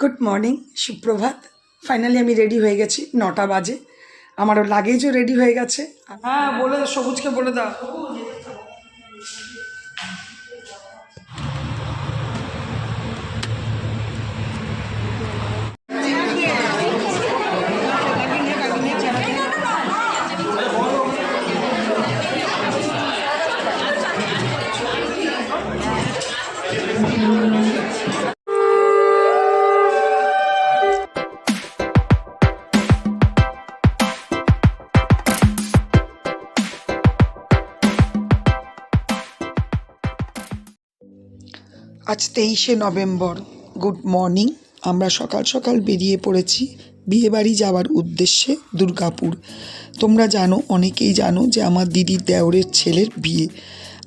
Good morning সুপ্রভাত finally আমি ready হয়ে গেছি, নটা বাজে। আমারও লাগেজও রেডি হয়ে গেছে। হ্যাঁ বলে সবুজকে বলে দাও আজ তেইশে নভেম্বর। Good morning. আমরা সকাল সকাল বেরিয়ে পড়েছি বিয়েবাড়ি যাওয়ার উদ্দেশ্যে দুর্গাপুর। তোমরা জানো, অনেকেই জানো যে আমার দিদির দেওরের ছেলের বিয়ে।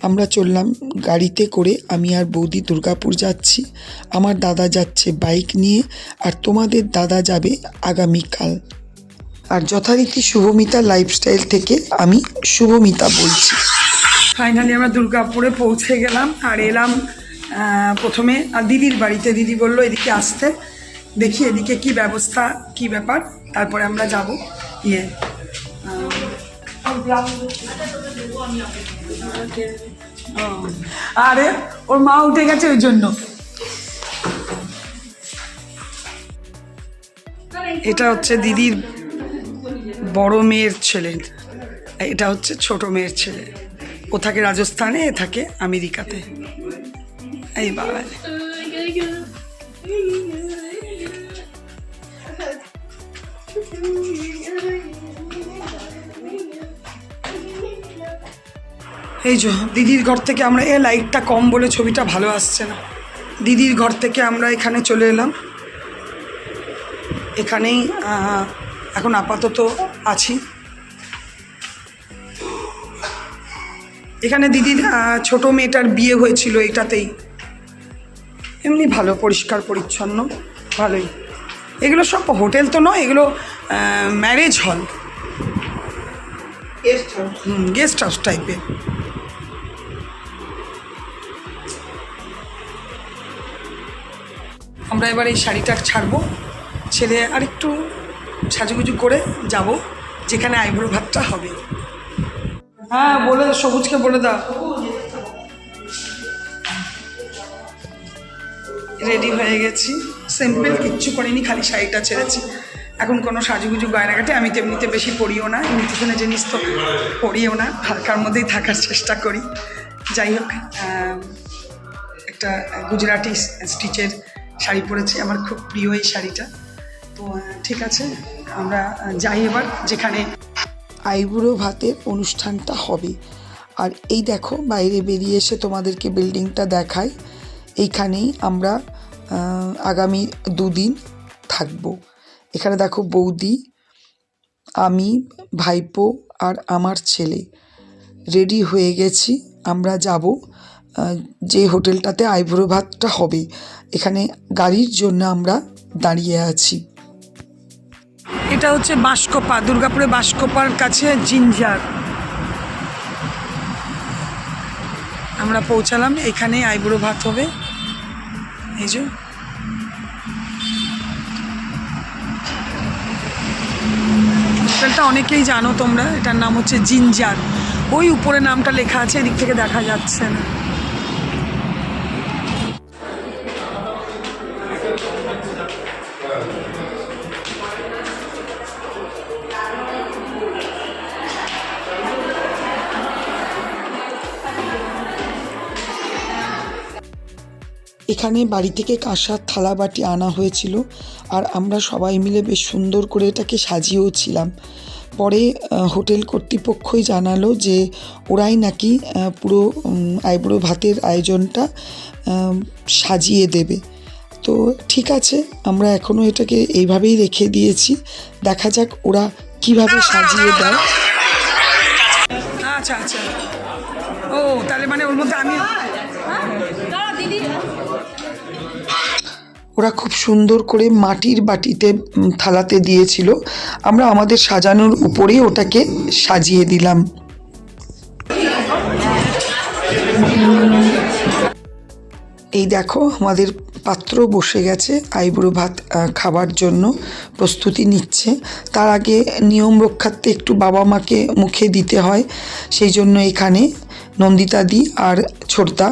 আমরা চললাম গাড়িতে করে, আমি আর বৌদি দুর্গাপুর যাচ্ছি। আমার দাদা যাচ্ছে বাইক নিয়ে আর তোমাদের দাদা যাবে আগামীকাল। আর যথারীতি শুভমিতা লাইফস্টাইল থেকে আমি শুভমিতা বলছি। ফাইনালি আমরা দুর্গাপুরে পৌঁছে গেলাম আর এলাম প্রথমে, আর দিদির বাড়িতে দিদি বলল, এদিকে আসতে, দেখি এদিকে কি ব্যবস্থা, কি ব্যাপার, তারপরে আমরা যাব ইয়ে আরে, ওর মা উঠে গেছে ওই জন্য। এটা হচ্ছে দিদির বড় মেয়ের ছেলে। এটা হচ্ছে ছোট মেয়ের ছেলে। ও থাকে রাজস্থানে, এ থাকে আমেরিকাতে। এই বাবা এই যে দিদির ঘর থেকে আমরা এ লাইটটা কম বলে ছবিটা ভালো আসছে না। দিদির ঘর থেকে আমরা এখানে চলে এলাম। এখানেই এখন আপাতত আছি। এখানে দিদির ছোট মেয়েটার বিয়ে হয়েছিল এটাতেই। এমনি ভালো পরিষ্কার পরিচ্ছন্ন ভালোই। এগুলো সব হোটেল তো নয় এগুলো ম্যারেজ হল হুম গেস্ট হাউস টাইপের আমরা এবার এই শাড়িটা ছাড়বো। ছেড়ে আর একটু সাজুগুজু করে যাব যেখানে আইব্রো ভাতটা হবে। হ্যাঁ বলে সবুজকে বলে দাও। রেডি হয়ে গেছি। সিম্পল কিচ্ছু করিনি, খালি শাড়িটা ছেড়েছি। এখন কোনো সাজুগুজু গয়নাঘাটে আমি তেমনিতে বেশি পরিও না। কোনো জিনিস তো পরিও না, হালকার মধ্যেই থাকার চেষ্টা করি। যাই হোক একটা গুজরাটি স্টিচের শাড়ি পরেছি। আমার খুব প্রিয় এই শাড়িটা। তো ঠিক আছে, আমরা যাই এবার, যেখানে আইবুড়ো ভাতের অনুষ্ঠানটা হবে। আর এই দেখো, বাইরে বেরিয়ে এসে তোমাদেরকে বিল্ডিংটা দেখাই। এইখানেই আমরা আগামী দুদিন থাকব। এখানে দেখো বৌদি, আমি, ভাইপো আর আমার ছেলে। রেডি হয়ে গেছি, আমরা যাব যে হোটেলটাতে আইবুড়ো ভাতটা হবে। এখানে গাড়ির জন্য আমরা দাঁড়িয়ে আছি। এটা হচ্ছে বাঁশকোপা দুর্গাপুরে বাঁশকোপার কাছে জিঞ্জার। আমরা পৌঁছালাম এখানে আইবুড়ো ভাত হবে। এই যে। হোটেলটা অনেকেই জানো তোমরা, এটার নাম হচ্ছে জিঞ্জার ওই উপরে নামটা লেখা আছে, এদিক থেকে দেখা যাচ্ছে না। এখানে বাড়ি থেকে কাঁসার থালা বাটি আনা হয়েছিল আর আমরা সবাই মিলে বেশ সুন্দর করে এটাকে সাজিয়েও ছিলাম পরে হোটেল কর্তৃপক্ষই জানালো যে ওরাই নাকি পুরো উম, আইবুড়ো ভাতের আয়োজনটা সাজিয়ে দেবে। তো ঠিক আছে আমরা এখনও এটাকে এইভাবেই রেখে দিয়েছি। দেখা যাক ওরা কীভাবে সাজিয়ে দেয়। আচ্ছা আচ্ছা। ও তাহলে মানে ওর মধ্যে আমি ওরা খুব সুন্দর করে মাটির বাটিতে থালাতে দিয়েছিল। আমরা আমাদের সাজানোর উপরেই ওটাকে সাজিয়ে দিলাম। এই দেখো, আমাদের পাত্র বসে গেছে, আইবুড়ো ভাত খাবার জন্য প্রস্তুতি নিচ্ছে। তার আগে নিয়ম রক্ষার্থে একটু বাবা মাকে মুখে দিতে হয়, সেই জন্য এখানে নন্দিতাদি আর ছোটদা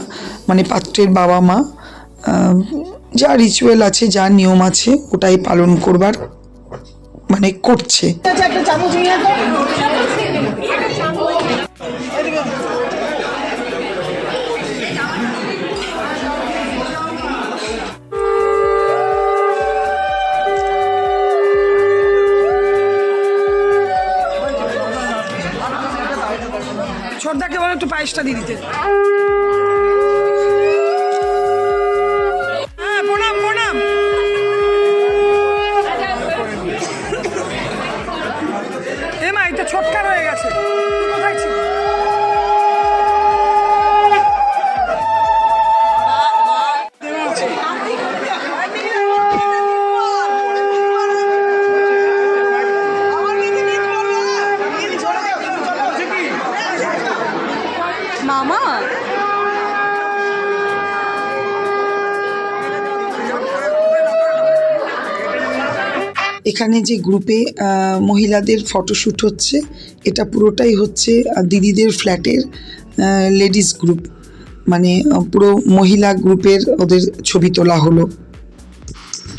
মানে পাত্রের বাবা মা যা রিচুয়াল আছে, যা নিয়ম আছে, ওটাই পালন করবার মানে করছে। ছোটদাকে বলো একটু পায়েসটা দিয়ে দিতে। এখানে যে গ্রুপে মহিলাদের ফটোশ্যুট হচ্ছে, এটা পুরোটাই হচ্ছে দিদিদের ফ্ল্যাটের লেডিস গ্রুপ। মানে পুরো মহিলা গ্রুপের ওদের ছবি তোলা হলো।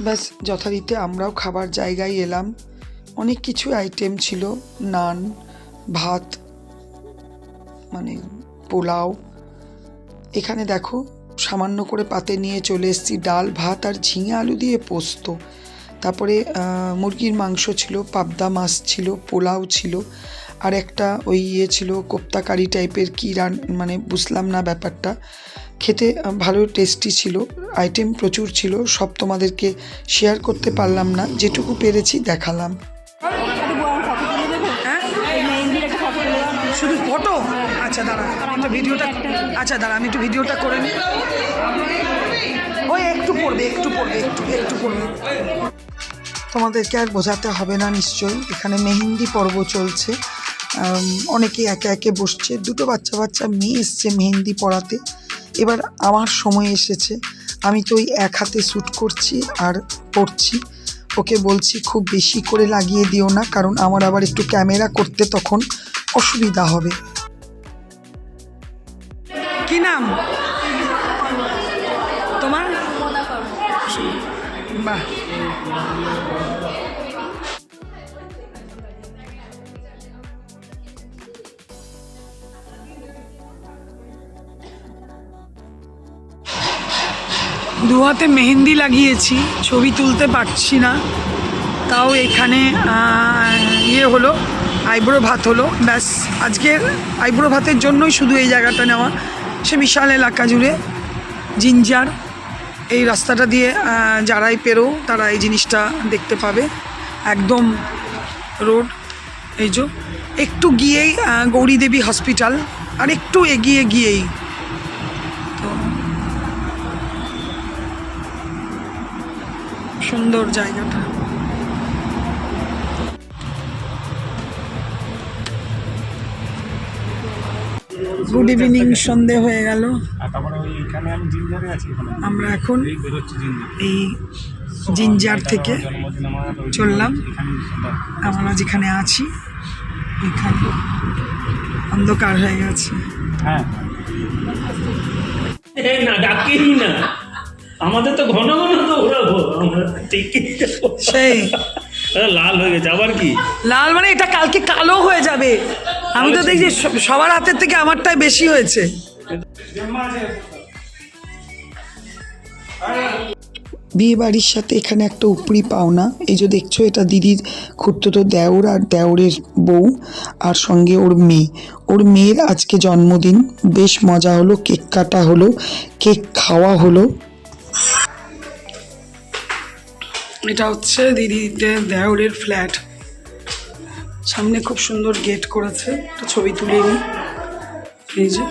ব্যাস, যথারীতি আমরাও খাবার জায়গায় এলাম। অনেক কিছু আইটেম ছিল, নান, ভাত মানে পোলাও। এখানে দেখো, সামান্য করে পাতে নিয়ে চলে এসেছি, ডাল, ভাত আর ঝিঙে আলু দিয়ে পোস্ত। তারপরে মুরগির মাংস ছিল, পাবদা মাছ ছিল, পোলাও ছিল, আর একটা ওই ইয়ে ছিল কোপ্তা কারি টাইপের কী রান মানে বুঝলাম না ব্যাপারটা। খেতে ভালো টেস্টি ছিল আইটেম প্রচুর ছিল, সব তোমাদেরকে শেয়ার করতে পারলাম না, যেটুকু পেরেছি দেখালাম। শুধু ফটো আচ্ছা দাঁড়া ভিডিওটা আচ্ছা দাঁড়া, আমি একটু ভিডিওটা করে নিই ওই একটু পড়বে একটু পড়বে, একটু একটু পড়বে। তোমাদেরকে আর বোঝাতে হবে না নিশ্চয়ই। এখানে মেহেন্দি পর্ব চলছে। অনেকে একে একে বসছে। দুটো বাচ্চা বাচ্চা মেয়ে এসছে মেহেন্দি পড়াতে এবার আমার সময় এসেছে। আমি তো ওই এক হাতে শ্যুট করছি আর পড়ছি ওকে বলছি, খুব বেশি করে লাগিয়ে দিও না, কারণ আমার আবার একটু ক্যামেরা করতে তখন অসুবিধা হবে। কি নাম? বাহ দু হাতে মেহেন্দি লাগিয়েছি, ছবি তুলতে পারছি না। তাও এখানে ইয়ে হলো, আইব্রো ভাত হলো। ব্যাস, আজকের আইব্রো ভাতের জন্যই শুধু এই জায়গাটা নেওয়া। সে বিশাল এলাকা জুড়ে, জিঞ্জার। এই রাস্তাটা দিয়ে যারাই পেরো তারা এই জিনিসটা দেখতে পাবে। একদম রোড এই যে একটু গিয়েই আহ, গৌরী দেবী হসপিটাল আর একটু এগিয়ে গিয়েই। তো সুন্দর জায়গাটা। গুড ইভিনিং সন্ধে হয়ে গেল। এখানে আমি জিঞ্জারে আছি আমরা এখন এই জিঞ্জার থেকে চললাম। আমরা যেখানে আছি এখানে অন্ধকার হয়ে গেছে। হ্যাঁ। না ডাকিস না আমাদের তো ঘন ঘন তো ঘোরাবো আমরা সেই। লাল হয়ে গেছে। আবার কি? লাল মানে এটা কালকে কালো হয়ে যাবে। আমি তো দেখছি সবার হাতের থেকে আমারটাই বেশি হয়েছে। বিয়ে বাড়ির সাথে এখানে একটা উপরি পাওনা। এই যে দেখছ, এটা দিদির খুঁড়তো দেওর আর দেওরের বউ আর সঙ্গে ওর মেয়ে। ওর মেয়ের আজকে জন্মদিন। বেশ মজা হলো, কেক কাটা হলো, কেক খাওয়া হলো। এটা হচ্ছে দিদিদের দেওরের ফ্ল্যাট। সামনে খুব সুন্দর গেট করেছে। একটা ছবি তুলে নিই। এই যে।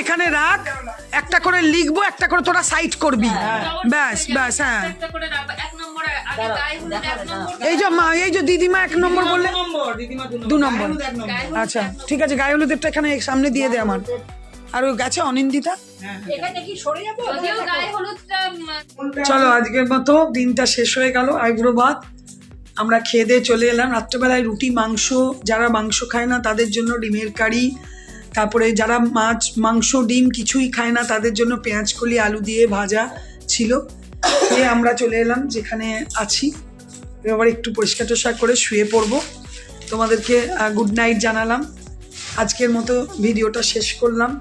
এখানে রাখ একটা করে লিখব একটা করে তোরা সাইড করবি। ব্যাস ব্যাস হ্যাঁ। একটা করে রাখব এক নম্বর আগে গায়ে হলুদ এক নম্বর এই যে মা এই যে দিদিমা এক নম্বর বললে দু নম্বর আচ্ছা ঠিক আছে গায়ে হলুদেরটা এখানে সামনে দিয়ে দে আমার। আর ও গেছে অনিন্দিতা? এখানে কি সরে যাব? যদিও গায়ে হলুদটা উম, চলো আজকের মতো দিনটা শেষ হয়ে গেল আইব্রো ভাত। আমরা খেয়ে দিয়ে চলে এলাম। রাত্রেবেলায় রুটি মাংস যারা মাংস খায় না তাদের জন্য ডিমের কারি। তারপরে যারা মাছ, মাংস, ডিম কিছুই খায় না, তাদের জন্য পেঁয়াজ, কলি, আলু দিয়ে ভাজা ছিল। খেয়ে আমরা চলে এলাম যেখানে আছি। এবার একটু পরিষ্কার টরিষ্কার করে শুয়ে পড়ব। তোমাদেরকে গুড নাইট জানালাম। আজকের মতো ভিডিওটা শেষ করলাম।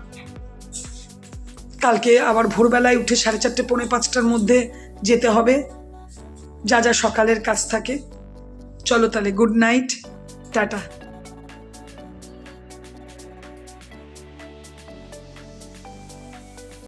কালকে আবার ভোরবেলায় উঠে সাড়ে চারটে, পৌনে পাঁচটার মধ্যে যেতে হবে। যা যা সকালের কাজ থাকে। চলো তাহলে গুড নাইট টাটা।